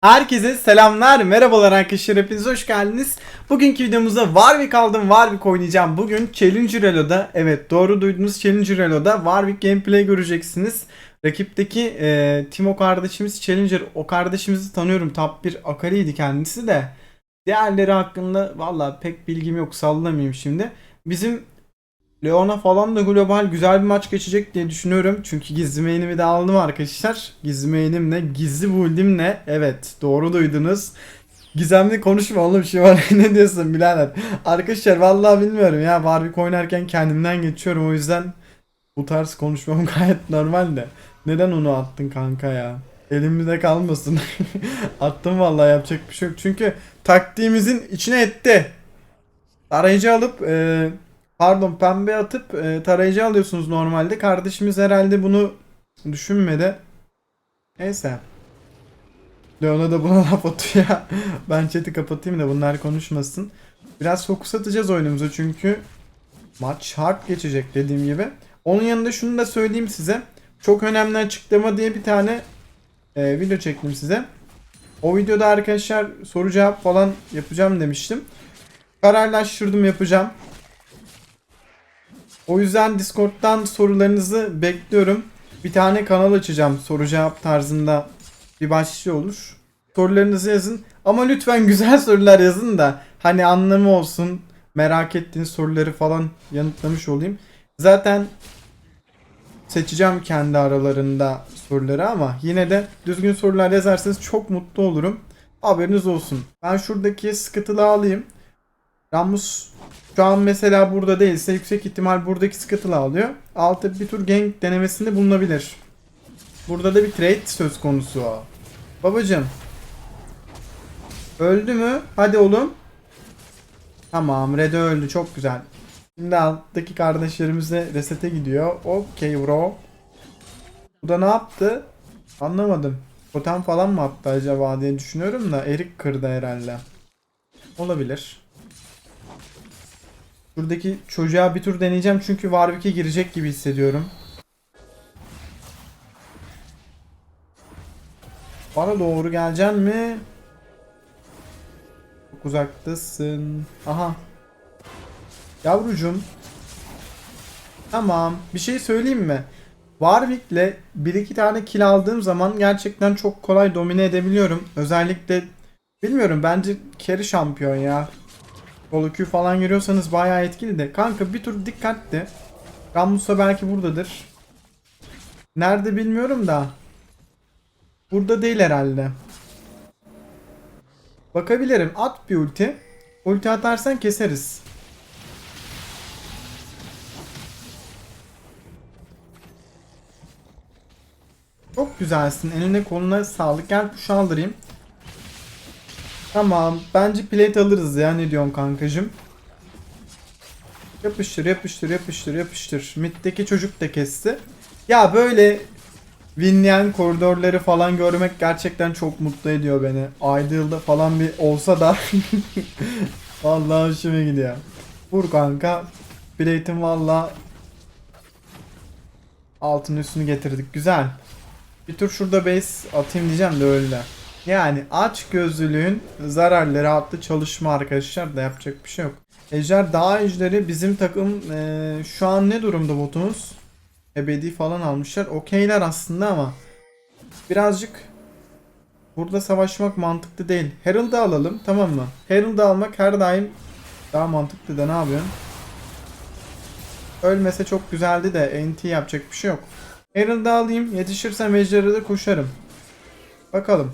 Herkese selamlar, merhabalar arkadaşlar, hepiniz hoş geldiniz. Bugünkü videomuzda Warwick aldım, Warwick oynayacağım. Bugün Challenger Elo'da, evet doğru duydunuz Challenger Elo'da Warwick gameplay göreceksiniz. Rakipteki e, Timo kardeşimiz Challenger, o kardeşimizi tanıyorum. Top 1 Akari'ydi kendisi de. Diğerleri hakkında valla pek bilgim yok, sallamayayım şimdi. Bizim Leona falan da global güzel bir maç geçecek diye düşünüyorum. Çünkü gizli main'imi de aldım arkadaşlar. Gizli main'imle, gizli build'imle. Evet doğru duydunuz. Gizemli konuşma oğlum şu var. ne diyorsun birader? Arkadaşlar vallahi bilmiyorum ya. Warwick oynarken kendimden geçiyorum. O yüzden bu tarz konuşmam gayet normal de. Neden onu attın kanka ya? Elimizde kalmasın. Attım vallahi yapacak bir şey yok. Çünkü taktiğimizin içine etti. Arayıcı alıp e, Pardon pembe atıp e, tarayıcı alıyorsunuz normalde. Kardeşimiz herhalde bunu düşünmedi. Neyse. Leona da buna laf atıyor. ben chat'i kapatayım da bunlar konuşmasın. Biraz fokus atacağız oyunumuza çünkü maç hard geçecek dediğim gibi. Onun yanında şunu da söyleyeyim size. Çok önemli açıklama diye bir tane e, video çektim size. O videoda arkadaşlar soru cevap falan yapacağım demiştim. Kararlaştırdım yapacağım. O yüzden Discord'dan sorularınızı bekliyorum. Bir tane kanal açacağım soru cevap tarzında bir başlığı olur. Sorularınızı yazın ama lütfen güzel sorular yazın da hani anlamı olsun. Merak ettiğiniz soruları falan yanıtlamış olayım. Zaten seçeceğim kendi aralarında soruları ama yine de düzgün sorular yazarsanız çok mutlu olurum. Haberiniz olsun. Ben şuradaki sıkıntılı alayım. Ramus şu an mesela burada değilse yüksek ihtimal buradaki sıkıntılı alıyor. Altı bir tur gank denemesinde bulunabilir. Burada da bir trade söz konusu. Babacım. Öldü mü? Hadi oğlum. Tamam Red öldü çok güzel. Şimdi alttaki kardeşlerimiz de resete gidiyor. Okey bro. Bu da ne yaptı? Anlamadım. Totem falan mı attı acaba diye düşünüyorum da erik kırdı herhalde. Olabilir. Buradaki çocuğa bir tur deneyeceğim çünkü Warwick'e girecek gibi hissediyorum. Bana doğru geleceksin mi? Çok uzaktasın. Aha. Yavrucum. Tamam. Bir şey söyleyeyim mi? Warwick'le bir iki tane kill aldığım zaman gerçekten çok kolay domine edebiliyorum. Özellikle bilmiyorum bence carry şampiyon ya. Solo Q falan görüyorsanız bayağı etkili de. Kanka bir tur dikkatli. Rammus'a belki buradadır. Nerede bilmiyorum da. Burada değil herhalde. Bakabilirim. At bir ulti. Ulti atarsan keseriz. Çok güzelsin. Eline koluna sağlık. Gel push aldırayım. Tamam. Bence plate alırız ya. Ne diyorsun kankacım? Yapıştır yapıştır yapıştır yapıştır. Mid'deki çocuk da kesti. Ya böyle winleyen koridorları falan görmek gerçekten çok mutlu ediyor beni. Ideal'da falan bir olsa da Vallahi hoşuma gidiyor. Vur kanka. Plate'in valla altın üstünü getirdik. Güzel. Bir tur şurada base atayım diyeceğim de öyle. Yani aç gözlülüğün zararları adlı çalışma arkadaşlar da yapacak bir şey yok. Ejder Dağ Ejderi bizim takım eee, şu an ne durumda botumuz? Ebedi falan almışlar. Okeyler aslında ama birazcık burada savaşmak mantıklı değil. Herald'ı alalım tamam mı? Herald'ı almak her daim daha mantıklı da ne yapıyorsun? Ölmese çok güzeldi de NT yapacak bir şey yok. Herald'ı alayım yetişirsem Ejder'e de koşarım. Bakalım.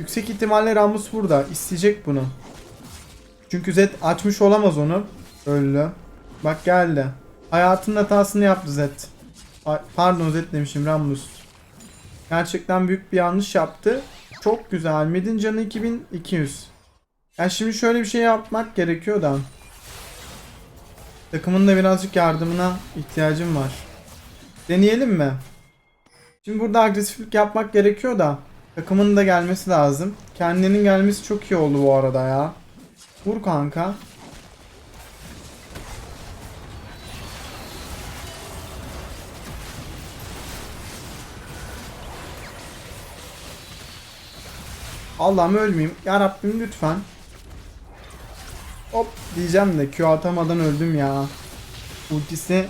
Yüksek ihtimalle Ramus burada. isteyecek bunu. Çünkü Zed açmış olamaz onu. Öldü. Bak geldi. Hayatının hatasını yaptı Zed. Pardon Zed demişim Ramus. Gerçekten büyük bir yanlış yaptı. Çok güzel. Mid'in canı 2200. Yani şimdi şöyle bir şey yapmak gerekiyor da. Takımın da birazcık yardımına ihtiyacım var. Deneyelim mi? Şimdi burada agresiflik yapmak gerekiyor da. Takımın da gelmesi lazım. Kendinin gelmesi çok iyi oldu bu arada ya. Vur kanka. Allah'ım ölmeyeyim. Ya Rabbim lütfen. Hop diyeceğim de Q atamadan öldüm ya. Ultisi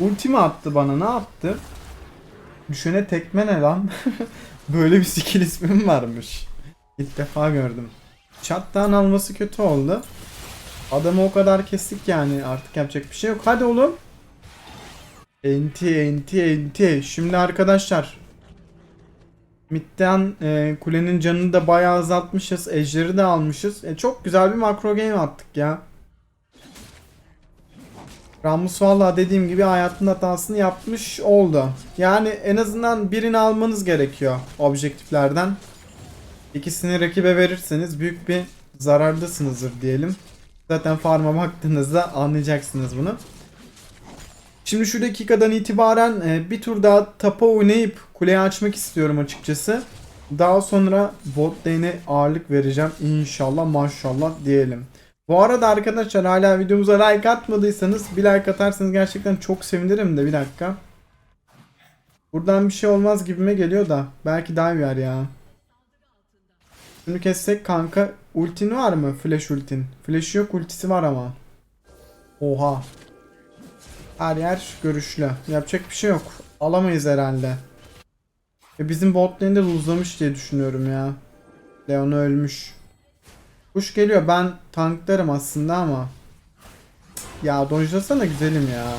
ultimi attı bana ne yaptı? Düşene tekme ne lan? Böyle bir skill ismim varmış. İlk defa gördüm. Çattan alması kötü oldu. Adamı o kadar kestik yani artık yapacak bir şey yok. Hadi oğlum. Enti enti enti. Şimdi arkadaşlar. Midden e, kulenin canını da bayağı azaltmışız. Ejderi de almışız. E, çok güzel bir makro game attık ya. Ramus valla dediğim gibi hayatın hatasını yapmış oldu. Yani en azından birini almanız gerekiyor objektiflerden. İkisini rakibe verirseniz büyük bir zarardasınızdır diyelim. Zaten farma baktığınızda anlayacaksınız bunu. Şimdi şu dakikadan itibaren e, bir tur daha tapa oynayıp kuleyi açmak istiyorum açıkçası. Daha sonra bot lane'e ağırlık vereceğim. İnşallah maşallah diyelim. Bu arada arkadaşlar hala videomuza like atmadıysanız bir like atarsanız gerçekten çok sevinirim de bir dakika. Buradan bir şey olmaz gibime geliyor da belki dive yer ya. Şunu kessek kanka ultin var mı? Flash ultin. Flash yok ultisi var ama. Oha. Her yer görüşlü. Yapacak bir şey yok. Alamayız herhalde. E bizim bot lane'de luzlamış diye düşünüyorum ya. Leon ölmüş. Kuş geliyor. Ben tanklarım aslında ama. Ya dojlasana güzelim ya.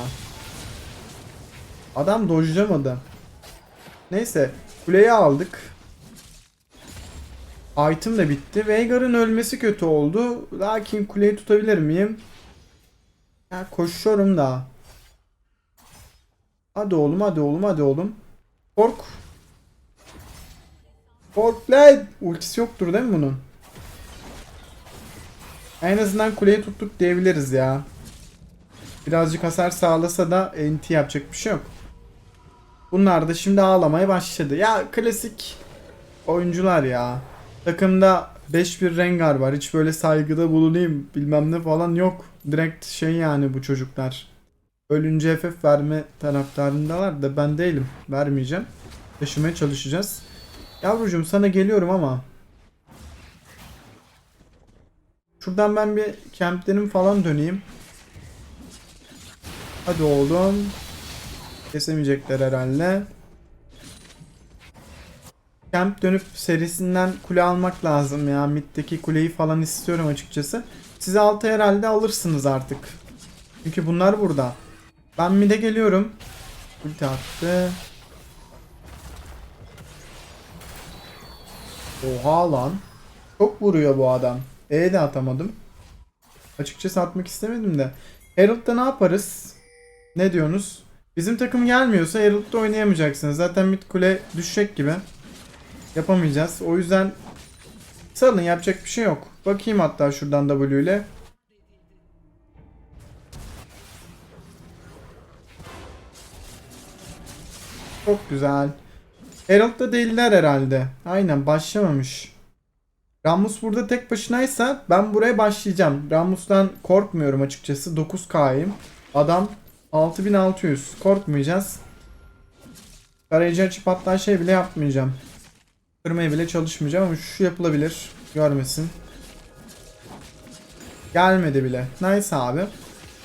Adam dojlamadı. Neyse. Kuleyi aldık. Item de bitti. Veigar'ın ölmesi kötü oldu. Lakin kuleyi tutabilir miyim? Ya koşuyorum da. Hadi oğlum hadi oğlum hadi oğlum. Kork. Kork lan. Ultisi yoktur değil mi bunun? En azından kuleyi tuttuk diyebiliriz ya. Birazcık hasar sağlasa da NT yapacak bir şey yok. Bunlar da şimdi ağlamaya başladı. Ya klasik oyuncular ya. Takımda 5-1 Rengar var. Hiç böyle saygıda bulunayım bilmem ne falan yok. Direkt şey yani bu çocuklar. Ölünce FF verme taraftarındalar da ben değilim. Vermeyeceğim. Taşımaya çalışacağız. Yavrucuğum sana geliyorum ama. Şuradan ben bir kemplerim falan döneyim. Hadi oğlum. Kesemeyecekler herhalde. Camp dönüp serisinden kule almak lazım ya. Mid'deki kuleyi falan istiyorum açıkçası. Siz altı herhalde alırsınız artık. Çünkü bunlar burada. Ben mid'e geliyorum. Ulti attı. Oha lan. Çok vuruyor bu adam. E de atamadım. Açıkçası atmak istemedim de. Herald'da ne yaparız? Ne diyorsunuz? Bizim takım gelmiyorsa Herald'da oynayamayacaksınız. Zaten mid kule düşecek gibi. Yapamayacağız. O yüzden salın yapacak bir şey yok. Bakayım hatta şuradan W ile. Çok güzel. Herald'da değiller herhalde. Aynen başlamamış. Ramus burada tek başınaysa ben buraya başlayacağım. Ramus'tan korkmuyorum açıkçası. 9K'yim. Adam 6600. Korkmayacağız. Arayıcı açıp hatta şey bile yapmayacağım. Kırmaya bile çalışmayacağım ama şu yapılabilir. Görmesin. Gelmedi bile. Nice abi.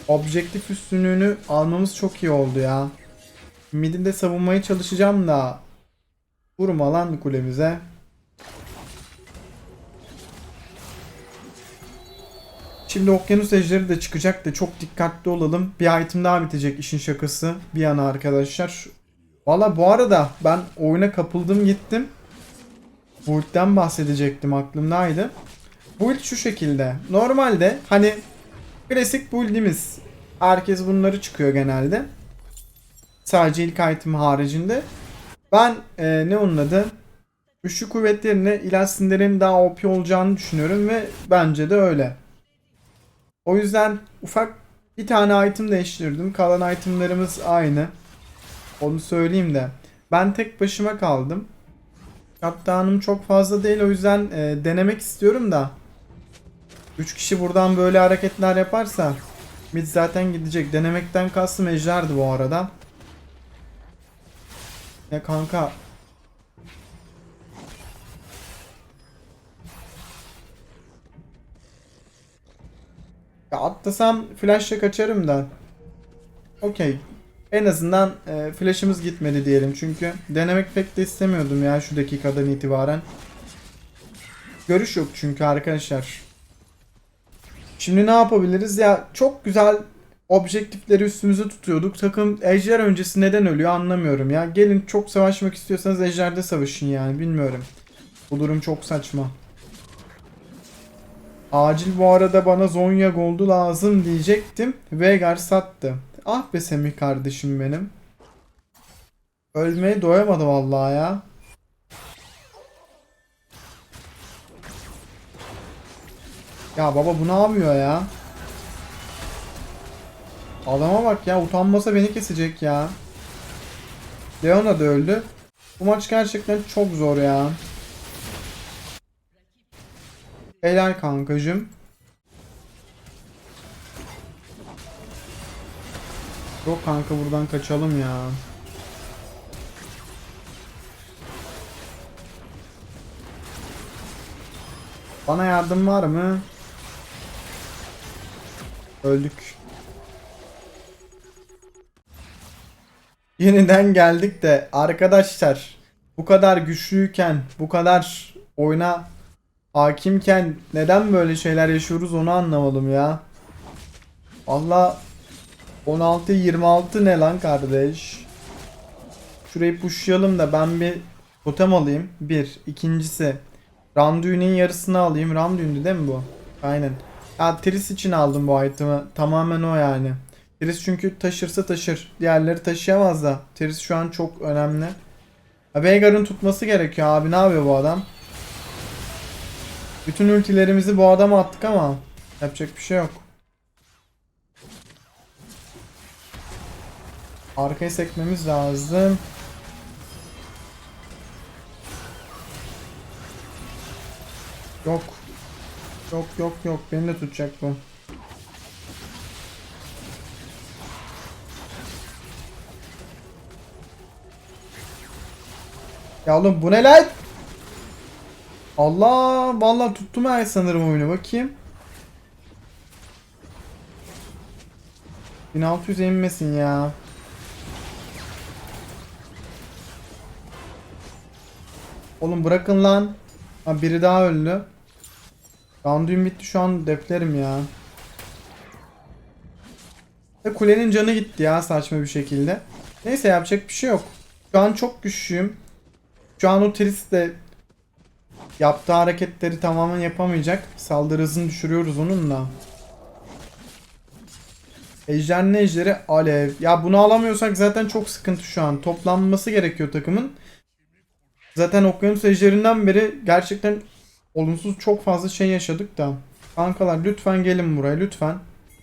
Objektif üstünlüğünü almamız çok iyi oldu ya. Mid'i de savunmaya çalışacağım da. Vurma lan kulemize. Şimdi okyanus ejderi de çıkacak da çok dikkatli olalım. Bir item daha bitecek işin şakası. Bir yana arkadaşlar. Valla bu arada ben oyuna kapıldım gittim. Build'den bahsedecektim aklımdaydı. Build şu şekilde. Normalde hani klasik build'imiz. Herkes bunları çıkıyor genelde. Sadece ilk item haricinde. Ben e, ne onun adı? Güçlü kuvvetlerine ilaçsinlerin daha OP olacağını düşünüyorum ve bence de öyle. O yüzden ufak bir tane item değiştirdim. Kalan itemlerimiz aynı. Onu söyleyeyim de. Ben tek başıma kaldım. Kaptanım çok fazla değil o yüzden e, denemek istiyorum da. 3 kişi buradan böyle hareketler yaparsa mid zaten gidecek. Denemekten kastım ejderdi bu arada. Ya kanka. Ya atlasam flash'la kaçarım da. Okey. En azından e, flash'ımız gitmedi diyelim. Çünkü denemek pek de istemiyordum ya şu dakikadan itibaren. Görüş yok çünkü arkadaşlar. Şimdi ne yapabiliriz? Ya çok güzel objektifleri üstümüze tutuyorduk. Takım ejder öncesi neden ölüyor anlamıyorum ya. Gelin çok savaşmak istiyorsanız ejderde savaşın yani bilmiyorum. Bu durum çok saçma. Acil bu arada bana Zonya Gold'u lazım diyecektim. Veigar sattı. Ah be Semih kardeşim benim. Ölmeye doyamadı vallahi ya. Ya baba bu ne yapıyor ya? Adama bak ya utanmasa beni kesecek ya. Leona da öldü. Bu maç gerçekten çok zor ya. Helal kankacım. Yok kanka buradan kaçalım ya. Bana yardım var mı? Öldük. Yeniden geldik de arkadaşlar bu kadar güçlüyken bu kadar oyuna hakimken neden böyle şeyler yaşıyoruz onu anlamadım ya. Allah 16 26 ne lan kardeş? Şurayı pushlayalım da ben bir totem alayım. Bir. İkincisi. Randuin'in yarısını alayım. Randuin'di değil mi bu? Aynen. Ya Tris için aldım bu item'ı. Tamamen o yani. Tris çünkü taşırsa taşır. Diğerleri taşıyamaz da. Tris şu an çok önemli. Veigar'ın tutması gerekiyor abi. Ne yapıyor bu adam? Bütün ultilerimizi bu adama attık ama yapacak bir şey yok. Arkaya sekmemiz lazım. Yok. Yok yok yok. Beni de tutacak bu. Ya oğlum bu ne lan? Allah vallahi tuttum ay sanırım oyunu bakayım. 1600 inmesin ya. Oğlum bırakın lan. Ha biri daha öldü. Round'um bitti şu an deflerim ya. Ve kulenin canı gitti ya saçma bir şekilde. Neyse yapacak bir şey yok. Şu an çok güçlüyüm. Şu an o Tris de yaptığı hareketleri tamamen yapamayacak. Saldırı hızını düşürüyoruz onunla. Ejder'in ejderi alev. Ya bunu alamıyorsak zaten çok sıkıntı şu an. Toplanması gerekiyor takımın. Zaten okyanus ejderinden beri gerçekten olumsuz çok fazla şey yaşadık da. Kankalar lütfen gelin buraya lütfen.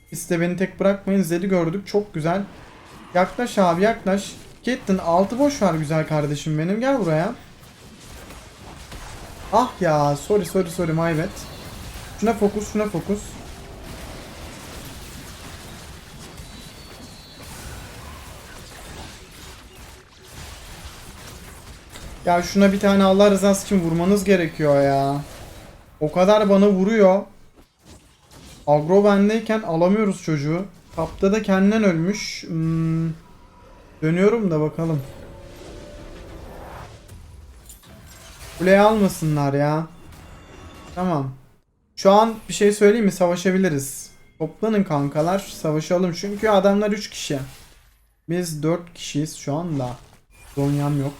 Siz de beni tek bırakmayın. Zed'i gördük çok güzel. Yaklaş abi yaklaş. Caitlyn altı boş ver güzel kardeşim benim. Gel buraya. Ah ya sorry sorry sorry my bad. Şuna fokus şuna fokus. Ya şuna bir tane Allah rızası için vurmanız gerekiyor ya. O kadar bana vuruyor. Agro bendeyken alamıyoruz çocuğu. Tapta da kendinden ölmüş. Hmm. Dönüyorum da bakalım. Kuleyi almasınlar ya. Tamam. Şu an bir şey söyleyeyim mi? Savaşabiliriz. Toplanın kankalar. Savaşalım. Çünkü adamlar 3 kişi. Biz 4 kişiyiz şu anda. Zonyam yok.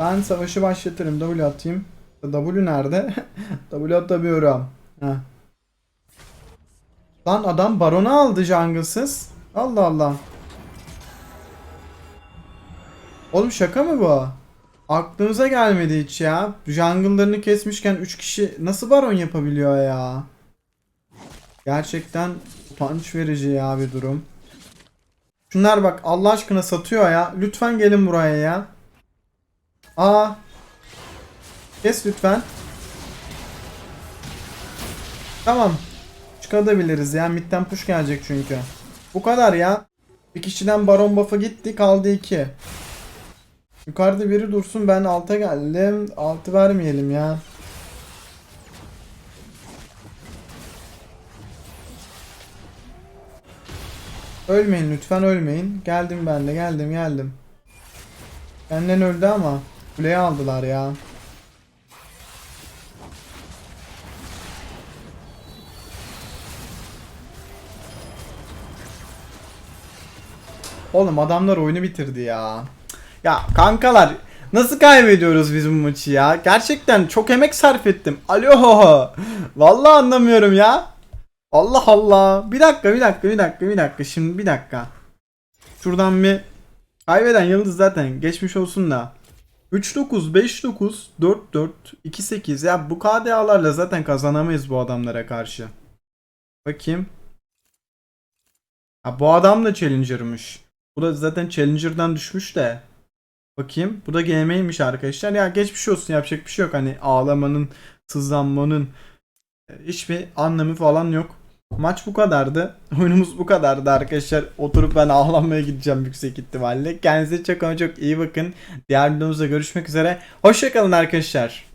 Ben savaşı başlatırım. W atayım. W nerede? w atamıyorum. Heh. Lan adam baronu aldı jungle'sız. Allah Allah. Oğlum şaka mı bu? Aklımıza gelmedi hiç ya. Jungle'larını kesmişken 3 kişi nasıl baron yapabiliyor ya? Gerçekten utanç verici ya bir durum. Şunlar bak Allah aşkına satıyor ya. Lütfen gelin buraya ya. Aa. Kes lütfen. Tamam. Çıkabiliriz ya. Midden push gelecek çünkü. Bu kadar ya. Bir kişiden baron buff'a gitti. Kaldı iki. Yukarıda biri dursun ben alta geldim. Altı vermeyelim ya. Ölmeyin lütfen ölmeyin. Geldim ben de geldim geldim. Benden öldü ama kuleye aldılar ya. Oğlum adamlar oyunu bitirdi ya. Ya kankalar nasıl kaybediyoruz biz bu maçı ya? Gerçekten çok emek sarf ettim. Alo. Vallahi anlamıyorum ya. Allah Allah. Bir dakika bir dakika bir dakika bir dakika şimdi bir dakika. Şuradan bir kaybeden yıldız zaten geçmiş olsun da. 3-9, 5-9, 4-4, 2-8 ya bu KDA'larla zaten kazanamayız bu adamlara karşı. Bakayım. Ha bu adam da Challenger'mış. Bu da zaten Challenger'dan düşmüş de. Bakayım. Bu da GM'ymiş arkadaşlar. Ya geçmiş olsun yapacak bir şey yok. Hani ağlamanın, sızlanmanın e, hiçbir anlamı falan yok. Maç bu kadardı. Oyunumuz bu kadardı arkadaşlar. Oturup ben ağlamaya gideceğim yüksek ihtimalle. Kendinize çok ama çok iyi bakın. Diğer videomuzda görüşmek üzere. Hoşçakalın arkadaşlar.